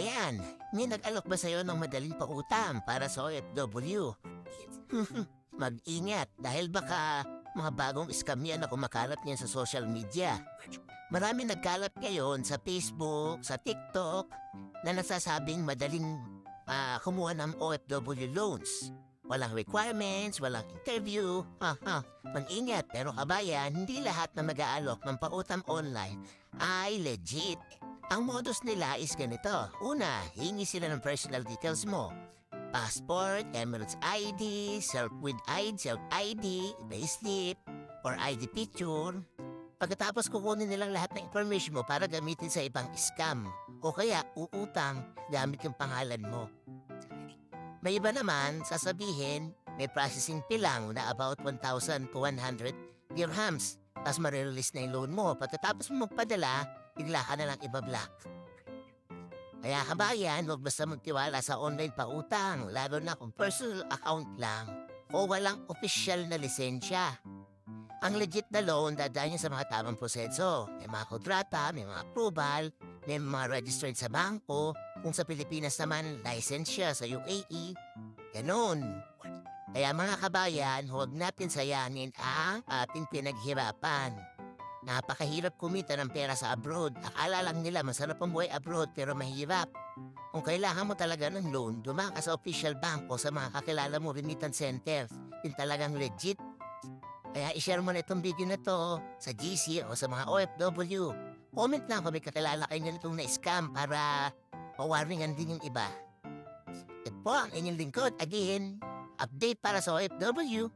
kabayan, may nag-alok ba sa'yo ng madaling pautang para sa OFW? Mag-ingat dahil baka mga bagong scam yan na kumakalat niyan sa social media. Marami nagkalat ngayon sa Facebook, sa TikTok, na nagsasabing madaling ah, kumuha ng OFW loans. Walang requirements, walang interview. Ha, ha. Mag-ingat, pero kabayan, hindi lahat na mag-aalok ng pautang online ay legit. Ang modus nila is ganito. Una, hingi sila ng personal details mo. Passport, Emirates ID, self with ID, self-ID, payslip, or ID picture. Pagkatapos kukunin nilang lahat ng information mo para gamitin sa ibang scam o kaya uutang gamit yung pangalan mo. May iba naman, sasabihin, may processing fee lang na about 1,200 dirhams. Tapos marirelease na yung loan mo. Pagkatapos mo magpadala, bigla ka na lang iba-block. Kaya kabayan, huwag basta magtiwala sa online pautang, lalo na kung personal account lang o walang opisyal na lisensya. Ang legit na loan, dadaan niya sa mga tamang proseso. May mga kontrata, may mga approval, may mga registered sa bangko. Kung sa Pilipinas naman, license siya sa UAE. Ganon. Kaya mga kabayan, huwag natin sayanin ang ating pinaghirapan. Napakahirap kumita ng pera sa abroad. Akala lang nila masarap ang buhay abroad pero mahirap. Kung kailangan mo talaga ng loan, dumaka sa official bank o sa mga kakilala mo remittance center. Yung talagang legit. Kaya ishare mo na itong video na to sa GC o sa mga OFW. Comment lang kung may kakilala kayo na itong na-scam para mawarningan din yung iba. Ito po ang inyong lingkod again. Update para sa OFW.